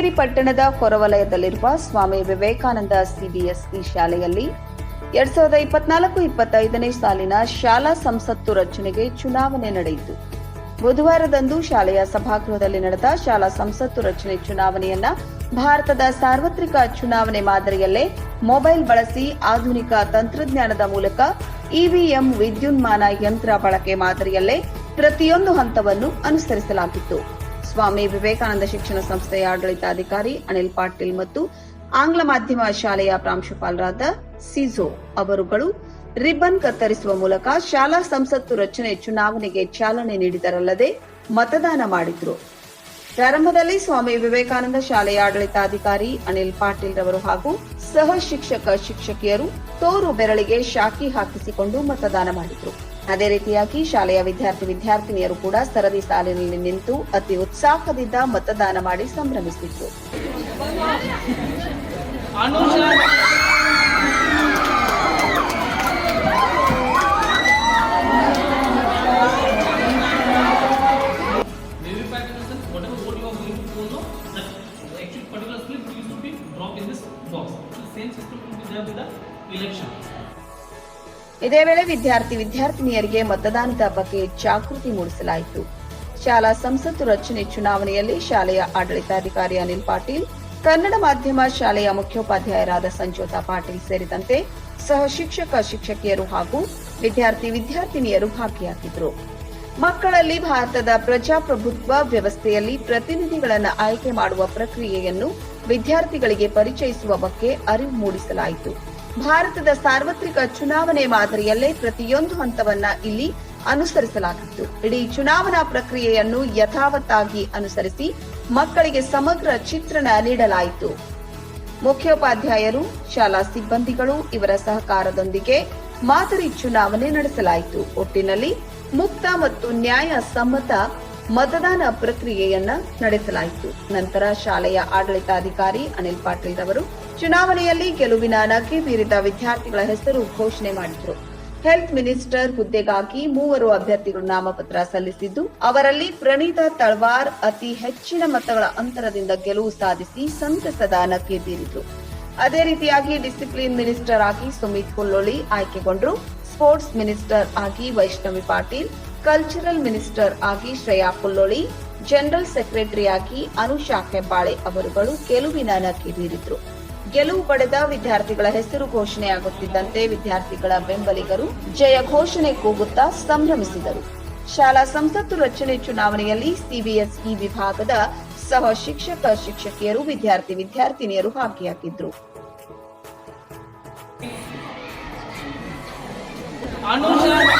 ಶೃಂಗೇರಿ ಪಟ್ಟಣದ ಹೊರವಲಯದಲ್ಲಿರುವ ಸ್ವಾಮಿ ವಿವೇಕಾನಂದ ಸಿಬಿಎಸ್ಇ ಶಾಲೆಯಲ್ಲಿ ಎರಡ್ ಸಾವಿರದ ಇಪ್ಪತ್ನಾಲ್ಕು ಇಪ್ಪತ್ತೈದನೇ ಸಾಲಿನ ಶಾಲಾ ಸಂಸತ್ತು ರಚನೆಗೆ ಚುನಾವಣೆ ನಡೆಯಿತು. ಬುಧವಾರದಂದು ಶಾಲೆಯ ಸಭಾಗೃಹದಲ್ಲಿ ನಡೆದ ಶಾಲಾ ಸಂಸತ್ತು ರಚನೆ ಚುನಾವಣೆಯನ್ನ ಭಾರತದ ಸಾರ್ವತ್ರಿಕ ಚುನಾವಣೆ ಮಾದರಿಯಲ್ಲೇ ಮೊಬೈಲ್ ಬಳಸಿ ಆಧುನಿಕ ತಂತ್ರಜ್ಞಾನದ ಮೂಲಕ ಇವಿಎಂ ವಿದ್ಯುನ್ಮಾನ ಯಂತ್ರ ಬಳಕೆ ಮಾದರಿಯಲ್ಲೇ ಪ್ರತಿಯೊಂದು ಹಂತವನ್ನು ಅನುಸರಿಸಲಾಗಿತ್ತು. ಸ್ವಾಮಿ ವಿವೇಕಾನಂದ ಶಿಕ್ಷಣ ಸಂಸ್ಥೆಯ ಆಡಳಿತಾಧಿಕಾರಿ ಅನಿಲ್ ಪಾಟೀಲ್ ಮತ್ತು ಆಂಗ್ಲ ಮಾಧ್ಯಮ ಶಾಲೆಯ ಪ್ರಾಂಶುಪಾಲರಾದ ಸಿಜೋ ಅವರುಗಳು ರಿಬ್ಬನ್ ಕತ್ತರಿಸುವ ಮೂಲಕ ಶಾಲಾ ಸಂಸತ್ತು ರಚನೆ ಚುನಾವಣೆಗೆ ಚಾಲನೆ ನೀಡಿದರಲ್ಲದೆ ಮತದಾನ ಮಾಡಿದ್ರು. ಪ್ರಾರಂಭದಲ್ಲಿ ಸ್ವಾಮಿ ವಿವೇಕಾನಂದ ಶಾಲೆಯ ಆಡಳಿತಾಧಿಕಾರಿ ಅನಿಲ್ ಪಾಟೀಲ್ ರವರು ಹಾಗೂ ಸಹ ಶಿಕ್ಷಕ ಶಿಕ್ಷಕಿಯರು ತೋರು ಬೆರಳಿಗೆ ಶಾಕಿ ಹಾಕಿಸಿಕೊಂಡು ಮತದಾನ ಮಾಡಿದ್ರು. ಅದೇ ರೀತಿಯಾಗಿ ಶಾಲೆಯ ವಿದ್ಯಾರ್ಥಿ ವಿದ್ಯಾರ್ಥಿನಿಯರು ಕೂಡ ಸರದಿ ಸಾಲಿನಲ್ಲಿ ನಿಂತು ಅತಿ ಉತ್ಸಾಹದಿಂದ ಮತದಾನ ಮಾಡಿ ಸಂಭ್ರಮಿಸುತ್ತಿತ್ತು ಇದೇ ವೇಳೆ ವಿದ್ಯಾರ್ಥಿ ವಿದ್ಯಾರ್ಥಿನಿಯರಿಗೆ ಮತದಾನದ ಬಗ್ಗೆ ಜಾಗೃತಿ ಮೂಡಿಸಲಾಯಿತು. ಶಾಲಾ ಸಂಸತ್ತು ರಚನೆ ಚುನಾವಣೆಯಲ್ಲಿ ಶಾಲೆಯ ಆಡಳಿತಾಧಿಕಾರಿ ಅನಿಲ್ ಪಾಟೀಲ್, ಕನ್ನಡ ಮಾಧ್ಯಮ ಶಾಲೆಯ ಮುಖ್ಯೋಪಾಧ್ಯಾಯರಾದ ಸಂಜೋತಾ ಪಾಟೀಲ್ ಸೇರಿದಂತೆ ಸಹ ಶಿಕ್ಷಕ, ಶಿಕ್ಷಕಿಯರು ಹಾಗೂ ವಿದ್ಯಾರ್ಥಿ ವಿದ್ಯಾರ್ಥಿನಿಯರು ಭಾಗಿಯಾಗಿದ್ದರು. ಮಕ್ಕಳಲ್ಲಿ ಭಾರತದ ಪ್ರಜಾಪ್ರಭುತ್ವ ವ್ಯವಸ್ಥೆಯಲ್ಲಿ ಪ್ರತಿನಿಧಿಗಳನ್ನು ಆಯ್ಕೆ ಮಾಡುವ ಪ್ರಕ್ರಿಯೆಯನ್ನು ವಿದ್ಯಾರ್ಥಿಗಳಿಗೆ ಪರಿಚಯಿಸುವ ಬಗ್ಗೆ ಅರಿವು ಮೂಡಿಸಲಾಯಿತು. ಭಾರತದ ಸಾರ್ವತ್ರಿಕ ಚುನಾವಣೆ ಮಾದರಿಯಲ್ಲೇ ಪ್ರತಿಯೊಂದು ಹಂತವನ್ನ ಇಲ್ಲಿ ಅನುಸರಿಸಲಾಗಿತ್ತು. ಇಡೀ ಚುನಾವಣಾ ಪ್ರಕ್ರಿಯೆಯನ್ನು ಯಥಾವತ್ತಾಗಿ ಅನುಸರಿಸಿ ಮಕ್ಕಳಿಗೆ ಸಮಗ್ರ ಚಿತ್ರಣ ನೀಡಲಾಯಿತು. ಮುಖ್ಯೋಪಾಧ್ಯಾಯರು, ಶಾಲಾ ಸಿಬ್ಬಂದಿಗಳು ಇವರ ಸಹಕಾರದೊಂದಿಗೆ ಮಾದರಿ ಚುನಾವಣೆ ನಡೆಸಲಾಯಿತು. ಒಟ್ಟಿನಲ್ಲಿ ಮುಕ್ತ ಮತ್ತು ನ್ಯಾಯ ಸಮ್ಮತ ಮತದಾನ ಪ್ರಕ್ರಿಯೆಯನ್ನ ನಡೆಸಲಾಯಿತು. ನಂತರ ಶಾಲೆಯ ಆಡಳಿತಾಧಿಕಾರಿ ಅನಿಲ್ ಪಾಟೀಲ್ ರವರು ಚುನಾವಣೆಯಲ್ಲಿ ಗೆಲುವಿನ ನಗೆ ಬೀರಿದ ವಿದ್ಯಾರ್ಥಿಗಳ ಹೆಸರು ಘೋಷಣೆ ಮಾಡಿದರು. ಹೆಲ್ತ್ ಮಿನಿಸ್ಟರ್ ಹುದ್ದೆಗಾಗಿ ಮೂವರು ಅಭ್ಯರ್ಥಿಗಳು ನಾಮಪತ್ರ ಸಲ್ಲಿಸಿದ್ದು, ಅವರಲ್ಲಿ ಪ್ರಣೀತಾ ತಳ್ವಾರ್ ಅತಿ ಹೆಚ್ಚಿನ ಮತಗಳ ಅಂತರದಿಂದ ಗೆಲುವು ಸಾಧಿಸಿ ಸಂತಸದ ನಗೆ ಬೀರಿದ್ರು. ಅದೇ ರೀತಿಯಾಗಿ ಡಿಸಿಪ್ಲಿನ್ ಮಿನಿಸ್ಟರ್ ಆಗಿ ಸುಮಿತ್ ಕುಲ್ಲೊಳಿ ಆಯ್ಕೆಗೊಂಡ್ರು, ಸ್ಪೋರ್ಟ್ಸ್ ಮಿನಿಸ್ಟರ್ ಆಗಿ ವೈಷ್ಣವಿ ಪಾಟೀಲ್, ಕಲ್ಚರಲ್ ಮಿನಿಸ್ಟರ್ ಆಗಿ ಶ್ರೇಯಾ ಕುಲ್ಲೊಳಿ ಜನರಲ್ ಸೆಕ್ರೆಟರಿ ಆಗಿ ಅನುಷಾ ಹೆಬ್ಬಾಳೆ ಅವರುಗಳು ಗೆಲುವಿನ ನಗೆ ಬೀರಿದ್ರು. ಗೆಲುವು ಪಡೆದ ವಿದ್ಯಾರ್ಥಿಗಳ ಹೆಸರು ಘೋಷಣೆಯಾಗುತ್ತಿದ್ದಂತೆ ವಿದ್ಯಾರ್ಥಿಗಳ ಬೆಂಬಲಿಗರು ಜಯ ಘೋಷಣೆ ಕೂಗುತ್ತಾ ಸಂಭ್ರಮಿಸಿದರು ಶಾಲಾ ಸಂಸತ್ತು ರಚನೆ ಚುನಾವಣೆಯಲ್ಲಿ ಸಿಬಿಎಸ್ಇ ವಿಭಾಗದ ಸಹ ಶಿಕ್ಷಕ, ಶಿಕ್ಷಕಿಯರು, ವಿದ್ಯಾರ್ಥಿ, ವಿದ್ಯಾರ್ಥಿನಿಯರು Anusha.